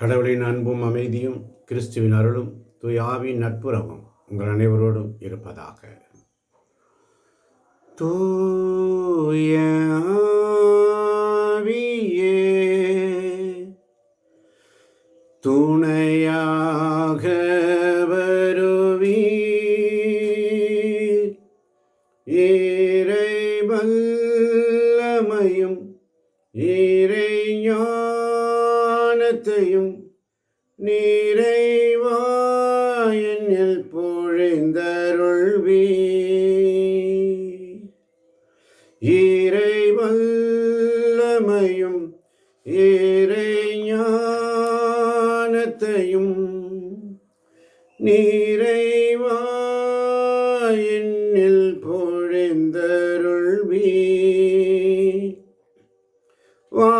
கடவுளின் அன்பும் அமைதியும் கிறிஸ்துவின் அருளும் துயாவின் நட்புறவும் உங்கள் அனைவரோடும் இருப்பதாக. தூயவியே துணையாக வருவீர். இறைவல் எழுந்தருள்வி ஈரை வல்லமையும் ஈரை ஞானத்தையும் நிறைவாயில் பொழிந்தருள்வி வா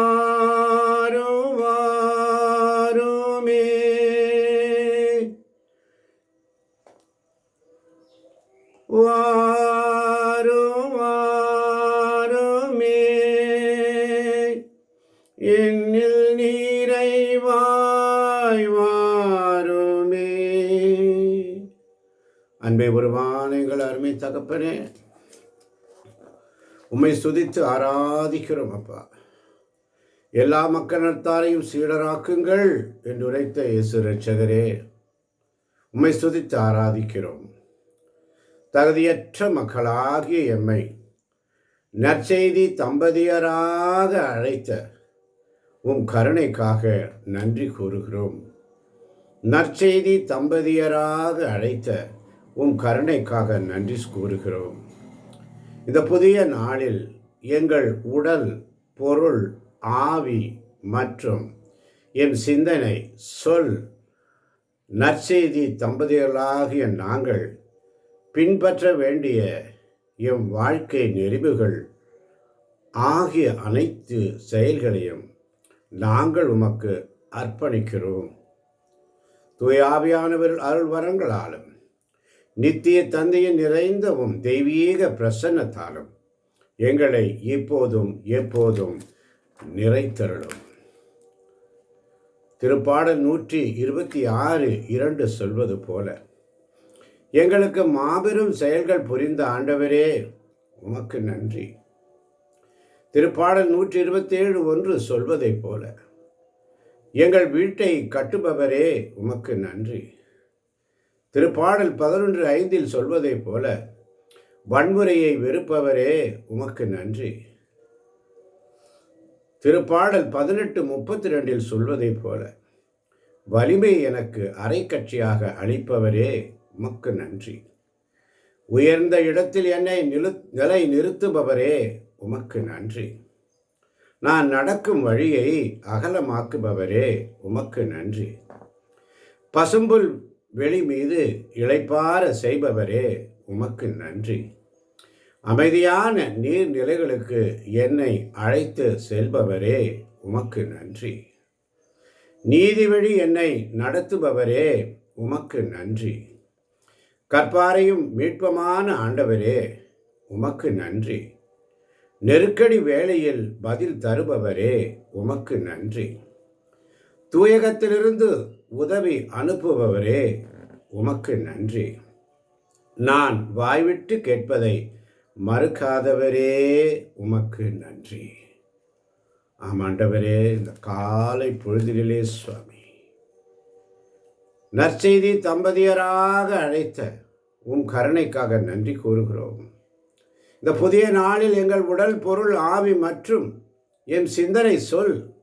அன்பே ஒருவான எங்கள் அருமை தகப்பனே. உம்மை சுதித்து ஆராதிக்கிறோம் அப்பா. எல்லா மக்களினத்தாரையும் சீடராக்குங்கள் என்று உரைத்த இயேசு ரட்சகரே உம்மை சுதித்து ஆராதிக்கிறோம். தகுதியற்ற மக்களாகிய எம்மை நற்செய்தி தம்பதியராக அழைத்த உம் கருணைக்காக நன்றி கூறுகிறோம். நற்செய்தி தம்பதியராக அழைத்த உம் கருணைக்காக நன்றி கூறுகிறோம். இந்த புதிய நாளில் எங்கள் உடல் பொருள் ஆவி மற்றும் என் சிந்தனை சொல் நற்செய்தி தம்பதியர்களாகிய நாங்கள் பின்பற்ற வேண்டிய எம் வாழ்க்கை நெறிவுகள் ஆகிய அனைத்து செயல்களையும் நாங்கள் உமக்கு அர்ப்பணிக்கிறோம். தூயாவியானவர் அருள் வரங்களாலும் நித்திய தந்தையின் நிறைந்தவும் தெய்வீக பிரசன்னத்தாலும் எங்களை இப்போதும் எப்போதும் நிறைத்தருளும். திருப்பாடல் நூற்றி இருபத்தி ஆறு இரண்டு சொல்வது போல எங்களுக்கு மாபெரும் செயல்கள் புரிந்த ஆண்டவரே உமக்கு நன்றி. திருப்பாடல் நூற்றி இருபத்தி ஏழு ஒன்று சொல்வதைப் போல எங்கள் வீட்டை கட்டுபவரே உமக்கு நன்றி. திருப்பாடல் பதினொன்று ஐந்தில் சொல்வதைப் போல வன்முறையை வெறுப்பவரே உமக்கு நன்றி. திருப்பாடல் பதினெட்டு முப்பத்தி ரெண்டில் சொல்வதைப் போல வலிமை எனக்கு அரைக்கட்சியாக அளிப்பவரே உமக்கு நன்றி. உயர்ந்த இடத்தில் என்னை நிலு நிலை நிறுத்துபவரே உமக்கு நன்றி. நான் நடக்கும் வழியை அகலமாக்குபவரே உமக்கு நன்றி. பசும்புல் வெளி மீது இளைப்பார செய்பவரே உமக்கு நன்றி. அமைதியான நீர்நிலைகளுக்கு என்னை அழைத்து செல்பவரே உமக்கு நன்றி. நீதி வழி என்னை நடத்துபவரே உமக்கு நன்றி. கற்பாரையும் மீட்பமான ஆண்டவரே உமக்கு நன்றி. நெருக்கடி வேளையில் பதில் தருபவரே உமக்கு நன்றி. தூயகத்திலிருந்து உதவி அனுப்புபவரே உமக்கு நன்றி. நான் வாய்விட்டு கேட்பதை மறுக்காதவரே உமக்கு நன்றி. ஆமாண்டவரே இந்த காலை பொழுதிலே சுவாமி. நற்செய்தி தம்பதியராக அழைத்த உம் கருணைக்காக நன்றி கூறுகிறோம். இந்த புதிய நாளில் எங்கள் உடல் பொருள் ஆவி மற்றும் என் சிந்தனை சொல்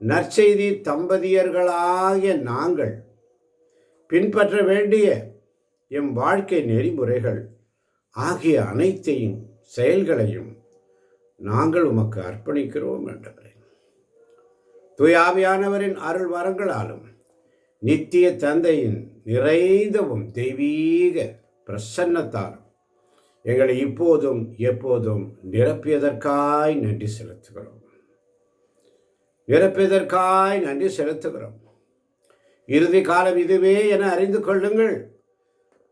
நற்செய்தி தம்பதியர்களாகிய நாங்கள் பின்பற்ற வேண்டிய எம் வாழ்க்கை நெறிமுறைகள் ஆகிய அனைத்தையும் செயல்களையும் நாங்கள் உமக்கு அர்ப்பணிக்கிறோம் என்றவரே துயாவியானவரின் அருள் வரங்களாலும் நித்திய தந்தையின் நிறைந்தவும் தெய்வீக பிரசன்னத்தாலும் எங்களை இப்போதும் எப்போதும் நிரப்பியதற்காய் நன்றி செலுத்துகிறோம். இறப்பதற்காய் நன்றி செலுத்துகிறோம். இறுதி காலம் இதுவே என அறிந்து கொள்ளுங்கள்.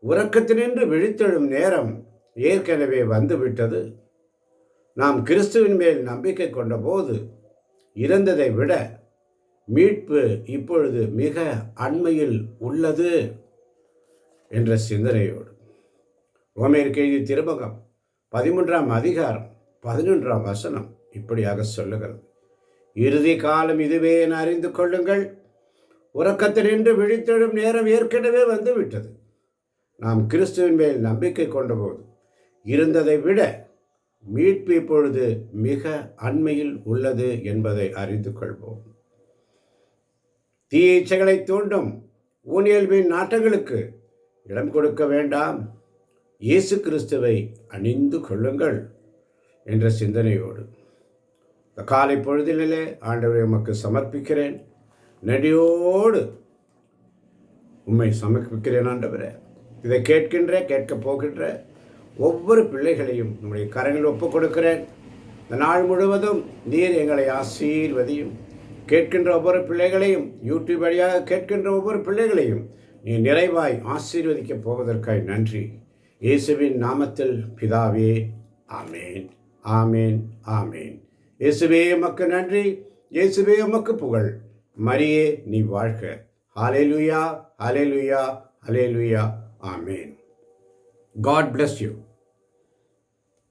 உறக்கத்தினின்று விழித்தெழும் நேரம் ஏற்கனவே வந்துவிட்டது. நாம் கிறிஸ்துவின் மேல் நம்பிக்கை கொண்டபோது இறந்ததை விட மீட்பு இப்பொழுது மிக அண்மையில் உள்ளது என்ற சிந்தனையோடு. ரோமேற்கு எழுதி திருமகம் பதிமூன்றாம் அதிகாரம் பதினொன்றாம் வசனம் இப்படியாக சொல்லுகிறது. இறுதி காலம் இதுவே என அறிந்து கொள்ளுங்கள். உறக்கத்தினின்று விழித்தெழும் நேரம் ஏற்கனவே வந்து விட்டது நாம் கிறிஸ்துவின் மேல் நம்பிக்கை கொண்டபோது இருந்ததை விட மீட்பு இப்பொழுது மிக அண்மையில் உள்ளது என்பதை அறிந்து கொள்வோம். தீய இச்சைகளை தூண்டும் ஊனியல்வின் நாட்டங்களுக்கு இடம் கொடுக்க வேண்டாம். இயேசு கிறிஸ்துவை அணிந்து கொள்ளுங்கள் என்ற சிந்தனையோடு. இந்த காலை பொழுதிலே ஆண்டவரை உமக்கு சமர்ப்பிக்கிறேன். நடியோடு உண்மை சமர்ப்பிக்கிறேன் ஆண்டவரே. இதை கேட்கின்ற கேட்கப் போகின்ற ஒவ்வொரு பிள்ளைகளையும் நம்முடைய கரங்களில் ஒப்புக் கொடுக்கிறேன் இந்த நாள் முழுவதும் நீர் எங்களை ஆசீர்வதியும். கேட்கின்ற ஒவ்வொரு பிள்ளைகளையும் யூடியூப் வழியாக கேட்கின்ற ஒவ்வொரு பிள்ளைகளையும் நீ நிறைவாய் ஆசீர்வதிக்கப் போவதற்காய் நன்றி. இயேசுவின் நாமத்தில் பிதாவே ஆமேன் ஆமேன் ஆமேன். இயேசுவே உமக்கு நன்றி. இயேசுவே உமக்கு புகழ். மரியே நீ வாழ்க. ஹalleluya ஹலே ஹalleluya. ஆமேன். God bless you